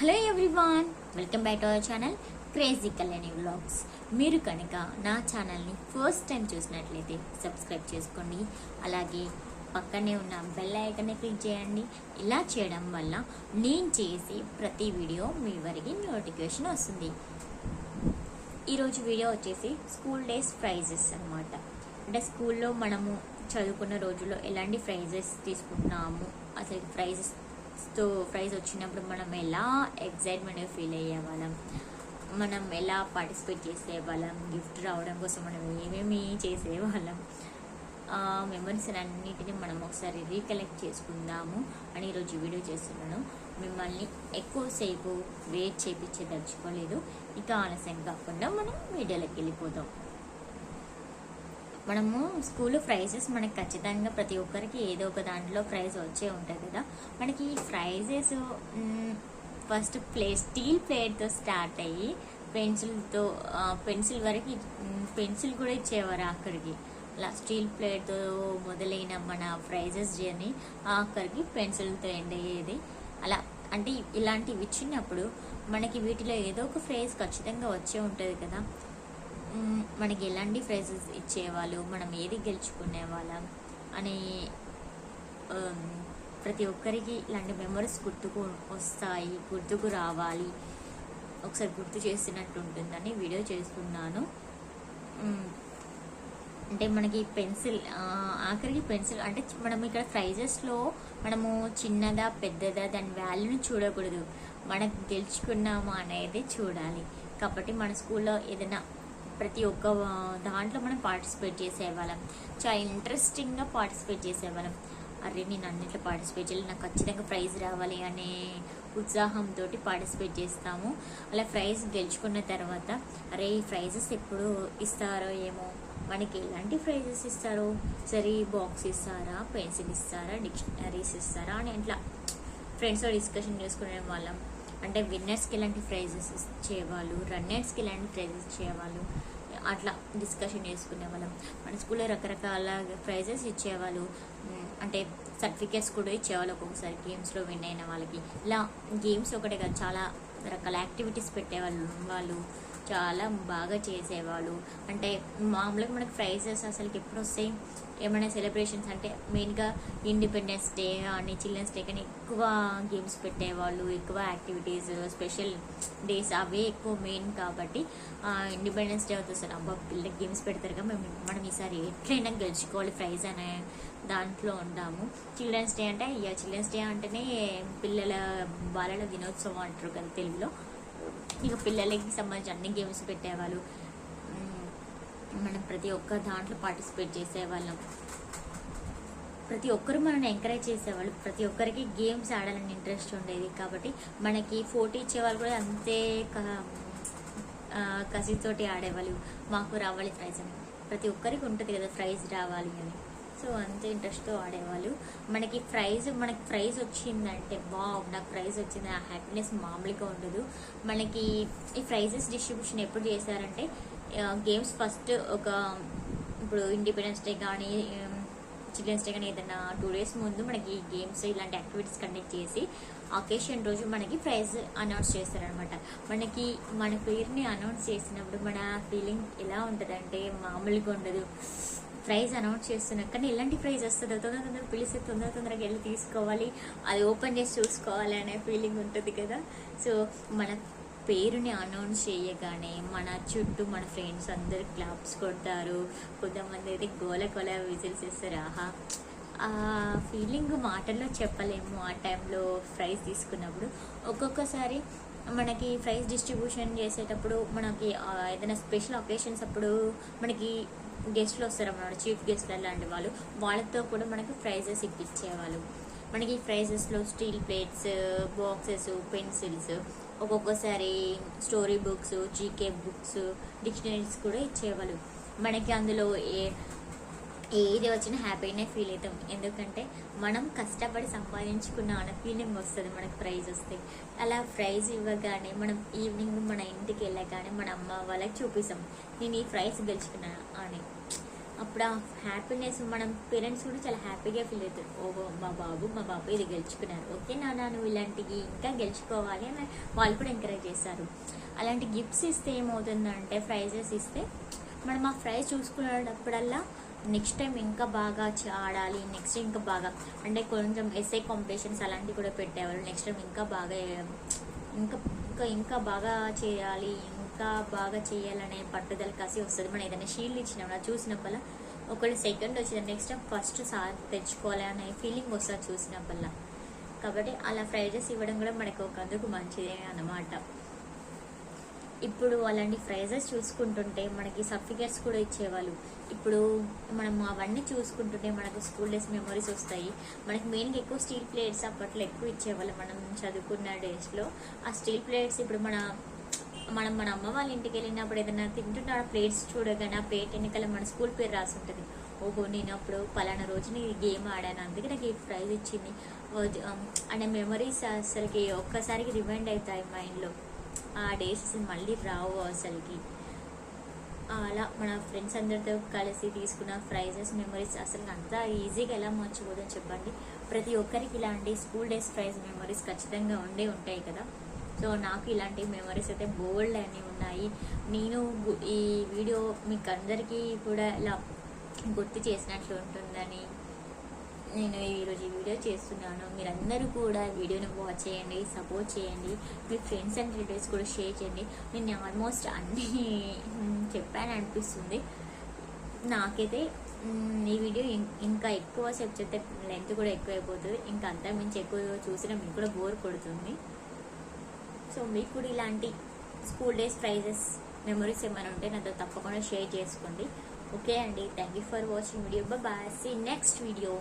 Hello everyone welcome back to our channel crazy Kalyani vlogs. మీరు కనుక నా ఛానల్ని ఫస్ట్ టైం చూసినట్లయితే సబ్స్క్రైబ్ చేసుకోండి అలాగే పక్కనే ఉన్న బెల్ ఐకన్ని క్లిక్ చేయండి. ఇలా చేయడం వల్ల నేను చేసే ప్రతి వీడియో మీ వరకు నోటిఫికేషన్ వస్తుంది. ఈరోజు వీడియో వచ్చేసి స్కూల్ డేస్ ప్రైజెస్ అన్నమాట. అంటే స్కూల్లో మనము చదువుకున్న రోజుల్లో ఎలాంటి ప్రైజెస్ తీసుకుంటున్నాము? అసలు ప్రైజెస్ ప్రైజెస్తో ప్రైజ్ వచ్చినప్పుడు మనం ఎలా ఎక్సైట్మెంట్ ఫీల్ అయ్యేవాళ్ళం మనం ఎలా పార్టిసిపేట్ చేసేవాళ్ళం గిఫ్ట్ రావడం కోసం మనం ఏమేమి చేసేవాళ్ళం ఆ మెమరీస్ అన్నిటిని మనం ఒకసారి రీకలెక్ట్ చేసుకుందాము. అని ఈరోజు వీడియో చేస్తున్నాను. మిమ్మల్ని ఎక్కువసేపు వెయిట్ చేపించే దలుచుకోలేదు. ఇక ఆలస్యం కాకుండా మనం వీడియోలోకి వెళ్ళిపోదాం. మనము స్కూల్లో ప్రైజెస్ మనకి ఖచ్చితంగా ప్రతి ఒక్కరికి ఏదో ఒక దాంట్లో ప్రైజ్ వచ్చే ఉంటుంది కదా. మనకి ఈ ప్రైజెస్ ఫస్ట్ ప్లే స్టీల్ ప్లేట్తో స్టార్ట్ అయ్యి పెన్సిల్తో పెన్సిల్ వరకు పెన్సిల్ కూడా ఇచ్చేవారు అక్కడికి. అలా స్టీల్ ప్లేట్తో మొదలైన మన ప్రైజెస్ జర్నీ ఆఖరికి పెన్సిల్తో ఎండ్ అయ్యేది. అలా అంటే ఇలాంటివి ఇచ్చినప్పుడు మనకి వీటిలో ఏదో ఒక ఫ్రేజ్ ఖచ్చితంగా వచ్చే ఉంటుంది కదా. మనకి ఎలాంటి ప్రైజెస్ ఇచ్చేవాళ్ళు మనం ఏది గెలుచుకునే వాళ్ళం అని ప్రతి ఒక్కరికి ఇలాంటి మెమరీస్ గుర్తుకు వస్తాయి గుర్తుకు రావాలి. ఒకసారి గుర్తు చేసినట్టు ఉంటుందని వీడియో చేస్తున్నాను అంటే మనకి పెన్సిల్ ఆఖరికి పెన్సిల్ అంటే మనం ఇక్కడ ప్రైజెస్లో మనము చిన్నదా పెద్దదా దాని వాల్యూని చూడకూడదు. మనకు గెలుచుకున్నామా అనేది చూడాలి. కాబట్టి మన స్కూల్లో ఏదైనా ప్రతి ఒక్క దాంట్లో మనం పార్టిసిపేట్ చేసేవాళ్ళం. చాలా ఇంట్రెస్టింగ్గా పార్టిసిపేట్ చేసేవాళ్ళం. అరే నేను అన్నింటిలో పార్టిసిపేట్ చేయాలి నాకు ఖచ్చితంగా ప్రైజ్ రావాలి అనే ఉత్సాహంతో పార్టిసిపేట్ చేస్తాము. అలా ప్రైజ్ గెలుచుకున్న తర్వాత అరే ఈ ప్రైజెస్ ఎప్పుడు ఇస్తారో ఏమో? మనకి ఎలాంటి ప్రైజెస్ ఇస్తారో? సరే బాక్స్ ఇస్తారా? పెన్సిల్ ఇస్తారా? డిక్షనరీస్ ఇస్తారా? అని అట్లా. ఫ్రెండ్స్తో డిస్కషన్ చేసుకునే వాళ్ళం. అంటే విన్నర్స్కి ఎలాంటి ప్రైజెస్ ఇచ్చేవాళ్ళు రన్నర్స్కి ఎలాంటి ప్రైజెస్ ఇచ్చేవాళ్ళు అట్లా డిస్కషన్ చేసుకునే వాళ్ళం. మన స్కూల్లో రకరకాల ప్రైజెస్ ఇచ్చేవాళ్ళు. అంటే సర్టిఫికేట్స్ కూడా ఇచ్చేవాళ్ళు ఒక్కొక్కసారి గేమ్స్లో విన్ అయిన వాళ్ళకి. ఇలా గేమ్స్ ఒకటే కాదు చాలా రకాల యాక్టివిటీస్ పెట్టేవాళ్ళు వాళ్ళు చాలా బాగా చేసేవాళ్ళు. అంటే మామూలుగా మనకి ప్రైజెస్ అసలుకి ఎప్పుడు వస్తాయి? ఏమైనా సెలబ్రేషన్స్ అంటే మెయిన్గా ఇండిపెండెన్స్ డే కానీ చిల్డ్రన్స్ డే కానీ ఎక్కువ గేమ్స్ పెట్టేవాళ్ళు ఎక్కువ యాక్టివిటీస్ స్పెషల్ డేస్ అవే ఎక్కువ మెయిన్ కాబట్టి ఇండిపెండెన్స్ డే అవుతుంది అబ్బా పిల్లలకి గేమ్స్ పెడతారు కదా మేము మనం ఈసారి ఎట్లయినా గెలుచుకోవాలి ప్రైజ్ అనే దాంట్లో ఉంటాము. చిల్డ్రన్స్ డే అంటే ఇక చిల్డ్రన్స్ డే అంటేనే పిల్లల బాలల దినోత్సవం అంటారు కదా తెలుగులో. ఇక పిల్లలకి సంబంధించి అన్ని గేమ్స్ పెట్టేవాళ్ళు. మనం ప్రతి ఒక్క దాంట్లో పార్టిసిపేట్ చేసేవాళ్ళం. ప్రతి ఒక్కరు మనల్ని ఎంకరేజ్ చేసేవాళ్ళు. ప్రతి ఒక్కరికి గేమ్స్ ఆడాలని ఇంట్రెస్ట్ ఉండేది కాబట్టి మనకి పోటీ ఇచ్చేవాళ్ళు కూడా అంతే క- కసితోటి ఆడేవాళ్ళు. మాకు రావాలి ప్రైజ్ అని. ప్రతి ఒక్కరికి ఉంటుంది కదా ప్రైజ్ రావాలి అని. సో అంతే ఇంట్రెస్ట్తో ఆడేవాళ్ళు. మనకి ప్రైజ్ మనకి ప్రైజ్ వచ్చిందంటే బా నాకు ప్రైజ్ వచ్చింది. ఆ హ్యాపీనెస్ మామూలుగా ఉండదు. మనకి ఈ ప్రైజెస్ డిస్ట్రిబ్యూషన్ ఎప్పుడు చేశారంటే గేమ్స్ ఫస్ట్ ఒక ఇప్పుడు ఇండిపెండెన్స్ డే కానీ చిల్డ్రన్స్ డే కానీ ఏదైనా టూ డేస్ ముందు మనకి గేమ్స్ ఇలాంటి యాక్టివిటీస్ కండక్ట్ చేసి అకేషన్ రోజు మనకి ప్రైజ్ అనౌన్స్ చేస్తారనమాట మనకి మన పేరుని అనౌన్స్ చేసినప్పుడు మన ఫీలింగ్ ఎలా ఉంటుంది అంటే మామూలుగా ఉండదు. ప్రైజ్ అనౌన్స్ చేస్తున్నాం కానీ ఎలాంటి ప్రైజ్ వస్తుందో తొందర తొందర పిలిస్తే తొందర తొందరగా వెళ్ళి తీసుకోవాలి. అది ఓపెన్ చేసి చూసుకోవాలి అనే ఫీలింగ్ ఉంటుంది కదా. సో మన పేరుని అనౌన్స్ చేయగానే మన చుట్టూ మన ఫ్రెండ్స్ అందరు క్లాప్స్ కొడతారు. కొంతమంది అయితే గోల గోల విజిల్స్ వేస్తారు ఆహా. ఆ ఫీలింగ్ మాటల్లో చెప్పలేము. ఆ టైంలో ప్రైజ్ తీసుకున్నప్పుడు ఒక్కొక్కసారి మనకి ప్రైజ్ డిస్ట్రిబ్యూషన్ చేసేటప్పుడు మనకి ఏదైనా స్పెషల్ ఒకేషన్స్ అప్పుడు మనకి గెస్ట్లు వస్తారు. అన్నమాట చీఫ్ గెస్ట్లు అలాంటి వాళ్ళు. వాళ్ళతో కూడా మనకి ప్రైజెస్ ఇప్పించేవాళ్ళు. మనకి ప్రైజెస్లో స్టీల్ ప్లేట్స్ బాక్సెస్ పెన్సిల్స్ ఒక్కొక్కసారి story books GK books dictionaries కూడా ఇచ్చేవాళ్ళు. మనకి అందులో ఏ ఏది వచ్చినా హ్యాపీనే ఫీల్ అవుతాం. ఎందుకంటే మనం కష్టపడి సంపాదించుకున్న అన్న ఫీలింగ్ వస్తుంది మనకు ప్రైజ్ వస్తే. అలా ప్రైజ్ ఇవ్వగానే మనం ఈవినింగ్ మన ఇంటికి వెళ్ళగానే మన అమ్మ వాళ్ళకి చూపిస్తాం. నేను ఈ ప్రైజ్ గెలుచుకున్నాను అని. అప్పుడు ఆ హ్యాపీనెస్ మనం పేరెంట్స్ కూడా చాలా హ్యాపీగా ఫీల్ అవుతారు. ఓహో మా బాబు మా బాబు ఇది గెలుచుకున్నారు. ఓకే నాన్న నువ్వు ఇలాంటివి ఇంకా గెలుచుకోవాలి అని వాళ్ళు కూడా ఎంకరేజ్ చేస్తారు. అలాంటి గిఫ్ట్స్ ఇస్తే ఏమవుతుందంటే ప్రైజెస్ ఇస్తే మనం ఆ ప్రైజ్ చూసుకునేటప్పుడల్లా నెక్స్ట్ టైం ఇంకా బాగా ఆడాలి నెక్స్ట్ ఇంకా బాగా అంటే కొంచెం ఎస్ఐ కాంపిటీషన్స్ అలాంటివి కూడా పెట్టేవాళ్ళు. నెక్స్ట్ టైం ఇంకా బాగా ఇంకా ఇంకా ఇంకా బాగా చేయాలి ఇంకా బాగా చేయాలనే పట్టుదల కసి వస్తుంది. మనం ఏదైనా షీల్డ్ ఇచ్చినామన్నా చూసినప్పుడు చూసినప్పుడల్లా ఒకటి సెకండ్ వచ్చింది నెక్స్ట్ టైం ఫస్ట్ సార్ తెచ్చుకోవాలి అనే ఫీలింగ్ వస్తుంది చూసినప్పుడు కాబట్టి అలా ప్రైజెస్ ఇవ్వడం కూడా మనకు ఒక అందుకు మంచిదే అన్నమాట. ఇప్పుడు అలాంటి ప్రైజెస్ చూసుకుంటుంటే మనకి సర్టిఫికేట్స్ కూడా ఇచ్చేవాళ్ళు. ఇప్పుడు మనం అవన్నీ చూసుకుంటుంటే మనకు స్కూల్ డేస్ మెమరీస్ వస్తాయి. మనకి మెయిన్గా ఎక్కువ స్టీల్ ప్లేట్స్ అప్పట్లో ఎక్కువ ఇచ్చేవాళ్ళు మనం చదువుకున్న డేస్లో ఆ స్టీల్ ప్లేట్స్ ఇప్పుడు మన మనం మన అమ్మ వాళ్ళ ఇంటికి వెళ్ళినప్పుడు ఏదైనా తింటున్న ప్లేట్స్ చూడగానే ఆ ప్లేట్ వెనకాల మన స్కూల్ పేరు రాసి ఉంటుంది. ఓహో నేను అప్పుడు పలానా రోజు నేను గేమ్ ఆడాను. అందుకే నాకు ఈ ప్రైజ్ ఇచ్చింది. అనే మెమరీస్ అసలుకి ఒక్కసారికి రిమైండ్ అవుతాయి మైండ్లో. ఆ డేస్ అసలు మళ్ళీ రావు అసలుకి. అలా మన ఫ్రెండ్స్ అందరితో కలిసి తీసుకున్న ప్రైజెస్ మెమరీస్ అసలు అంత ఈజీగా ఎలా మర్చిపోదని చెప్పండి? ప్రతి ఒక్కరికి ఇలాంటి స్కూల్ డేస్ ప్రైజ్ మెమరీస్ ఖచ్చితంగా ఉండే ఉంటాయి కదా. సో నాకు ఇలాంటి మెమరీస్ అయితే బోల్డ్ అని ఉన్నాయి. నేను ఈ వీడియో మీకు అందరికీ కూడా ఇలా గుర్తు చేసినట్లు ఉంటుందని నేను ఈరోజు ఈ వీడియో చేస్తున్నాను. మీరందరూ కూడా వీడియోని వాచ్ చేయండి సపోర్ట్ చేయండి మీ ఫ్రెండ్స్ అండ్ రిలేటివ్స్ కూడా షేర్ చేయండి. నేను ఆల్మోస్ట్ అన్నీ చెప్పాను అనిపిస్తుంది. నాకైతే ఈ వీడియో ఇంకా ఎక్కువ సేపు చెప్తే లెంత్ కూడా ఎక్కువ అయిపోతుంది ఇంకా అంతా మించి ఎక్కువ చూసినా మీకు కూడా బోర్ కొడుతుంది. సో మీకు కూడా ఇలాంటి స్కూల్ డేస్ ప్రైజెస్ మెమరీస్ ఏమైనా ఉంటే నాతో తప్పకుండా షేర్ చేసుకోండి. ఓకే అండి. Thank you for watching video. Bye. See next video.